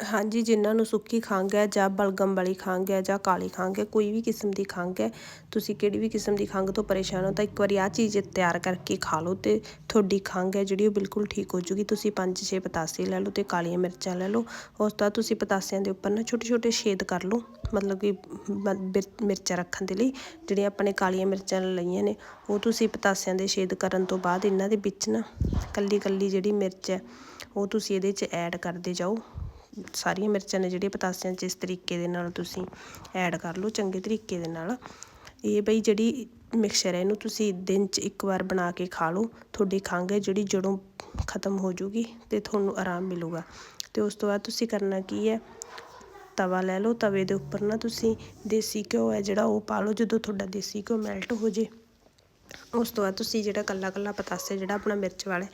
ਹਾਂਜੀ, ਜਿਨ੍ਹਾਂ ਨੂੰ ਸੁੱਕੀ ਖੰਘ ਹੈ ਜਾਂ ਬਲਗਮ ਵਾਲੀ ਖੰਘ ਹੈ ਜਾਂ ਕਾਲੀ ਖੰਘ ਹੈ, ਕੋਈ ਵੀ ਕਿਸਮ ਦੀ ਖੰਘ ਹੈ, ਤੁਸੀਂ ਕਿਹੜੀ ਵੀ ਕਿਸਮ ਦੀ ਖੰਘ ਤੋਂ ਪਰੇਸ਼ਾਨ ਹੋ, ਤਾਂ ਇੱਕ ਵਾਰੀ ਆਹ ਚੀਜ਼ ਤਿਆਰ ਕਰਕੇ ਖਾ ਲਓ ਅਤੇ ਤੁਹਾਡੀ ਖੰਘ ਹੈ ਜਿਹੜੀ ਉਹ ਬਿਲਕੁਲ ਠੀਕ ਹੋ ਜੂਗੀ। ਤੁਸੀਂ ਪੰਜ ਛੇ ਪਤਾਸੇ ਲੈ ਲਓ ਅਤੇ ਕਾਲੀਆਂ ਮਿਰਚਾਂ ਲੈ ਲਓ, ਉਸ ਤੋਂ ਬਾਅਦ ਤੁਸੀਂ ਪਤਾਸਿਆਂ ਦੇ ਉੱਪਰ ਨਾ ਛੋਟੇ ਛੋਟੇ ਛੇਦ ਕਰ ਲਓ, ਮਤਲਬ ਕਿ ਮਿਰਚਾਂ ਰੱਖਣ ਦੇ ਲਈ, ਜਿਹੜੀਆਂ ਆਪਾਂ ਨੇ ਕਾਲੀਆਂ ਮਿਰਚਾਂ ਲਈਆਂ ਨੇ, ਉਹ ਤੁਸੀਂ ਪਤਾਸਿਆਂ ਦੇ ਛੇਦ ਕਰਨ ਤੋਂ ਬਾਅਦ ਇਹਨਾਂ ਦੇ ਵਿੱਚ ਨਾ ਕੱਲੀ ਕੱਲੀ ਜਿਹੜੀ ਮਿਰਚ ਹੈ, ਉਹ ਤੁਸੀਂ ਇਹਦੇ 'ਚ ਐਡ ਕਰਦੇ ਜਾਓ। ਸਾਰੀਆਂ ਮਿਰਚਾਂ ਨੇ ਜਿਹੜੀਆਂ ਪਤਾਸਿਆਂ 'ਚ ਇਸ ਤਰੀਕੇ ਦੇ ਨਾਲ ਤੁਸੀਂ ਐਡ ਕਰ ਲਓ, ਚੰਗੇ ਤਰੀਕੇ ਦੇ ਨਾਲ। ਇਹ ਬਈ ਜਿਹੜੀ ਮਿਕਸਚਰ ਹੈ, ਇਹਨੂੰ ਤੁਸੀਂ ਦਿਨ 'ਚ ਇੱਕ ਵਾਰ ਬਣਾ ਕੇ ਖਾ ਲਓ। ਤੁਹਾਡੀ ਖੰਘ ਹੈ ਜਿਹੜੀ ਜੜੋਂ ਖਤਮ ਹੋ ਜੂਗੀ ਅਤੇ ਤੁਹਾਨੂੰ ਆਰਾਮ ਮਿਲੂਗਾ। ਅਤੇ ਉਸ ਤੋਂ ਬਾਅਦ ਤੁਸੀਂ ਕਰਨਾ ਕੀ ਹੈ, ਤਵਾ ਲੈ ਲਓ। ਤਵੇ ਦੇ ਉੱਪਰ ਨਾ ਤੁਸੀਂ ਦੇਸੀ ਘਿਓ ਹੈ ਜਿਹੜਾ ਉਹ ਪਾ ਲਓ, ਜਦੋਂ ਤੁਹਾਡਾ ਦੇਸੀ ਘਿਓ ਮੈਲਟ ਹੋ ਜੇ। ਉਸ ਤੋਂ ਬਾਅਦ ਤੁਸੀਂ ਜਿਹੜਾ ਕੱਲਾ ਕੱਲਾ ਪਤਾਸੇ ਜਿਹੜਾ ਆਪਣਾ ਮਿਰਚ ਵਾਲਾ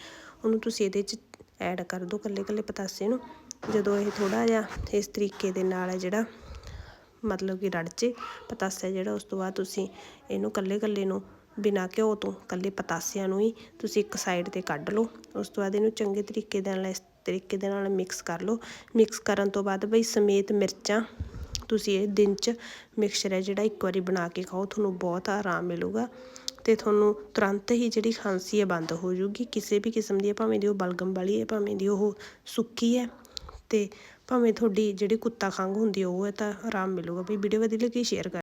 ਉਹਨੂੰ ਤੁਸੀਂ ਇਹਦੇ 'ਚ ਐਡ ਕਰ ਦਿਓ ਕੱਲੇ ਕੱਲੇ ਪਤਾਸੇ ਨੂੰ। ਜਦੋਂ ਇਹ ਥੋੜ੍ਹਾ ਜਿਹਾ ਇਸ ਤਰੀਕੇ ਦੇ ਨਾਲ ਜਿਹੜਾ ਮਤਲਬ ਕਿ ਰੜਚੇ ਪਤਾਸਿਆ ਜਿਹੜਾ, ਉਸ ਤੋਂ ਬਾਅਦ ਤੁਸੀਂ ਇਹਨੂੰ ਕੱਲੇ ਕੱਲੇ ਨੂੰ ਬਿਨਾਂ ਘਿਓ ਤੋਂ ਕੱਲੇ ਪਤਾਸਿਆਂ ਨੂੰ ਹੀ ਤੁਸੀਂ ਇੱਕ ਸਾਈਡ 'ਤੇ ਕੱਢ ਲਓ। ਉਸ ਤੋਂ ਬਾਅਦ ਇਹਨੂੰ ਚੰਗੇ ਤਰੀਕੇ ਦੇ ਨਾਲ, ਇਸ ਤਰੀਕੇ ਦੇ ਨਾਲ ਮਿਕਸ ਕਰ ਲਓ। ਮਿਕਸ ਕਰਨ ਤੋਂ ਬਾਅਦ ਬਈ ਸਮੇਤ ਮਿਰਚਾਂ ਤੁਸੀਂ ਇਹ ਦਿਨ 'ਚ ਮਿਕਸਚਰ ਹੈ ਜਿਹੜਾ ਇੱਕ ਵਾਰੀ ਬਣਾ ਕੇ ਖਾਓ, ਤੁਹਾਨੂੰ ਬਹੁਤ ਆਰਾਮ ਮਿਲੂਗਾ ਅਤੇ ਤੁਹਾਨੂੰ ਤੁਰੰਤ ਹੀ ਜਿਹੜੀ ਖਾਂਸੀ ਹੈ ਬੰਦ ਹੋ ਜੂਗੀ ਕਿਸੇ ਵੀ ਕਿਸਮ ਦੀ, ਭਾਵੇਂ ਦੀ ਉਹ ਬਲਗਮ ਵਾਲੀ ਹੈ, ਭਾਵੇਂ ਦੀ ਉਹ ਸੁੱਕੀ ਹੈ ਅਤੇ ਭਾਵੇਂ ਤੁਹਾਡੀ ਜਿਹੜੀ ਕੁੱਤਾ ਖੰਘ ਹੁੰਦੀ ਉਹ ਹੈ ਤਾਂ ਆਰਾਮ ਮਿਲੂਗਾ। ਵੀ ਵੀਡੀਓ ਵਧੀਆ ਲੱਗੀ ਸ਼ੇਅਰ ਕਰ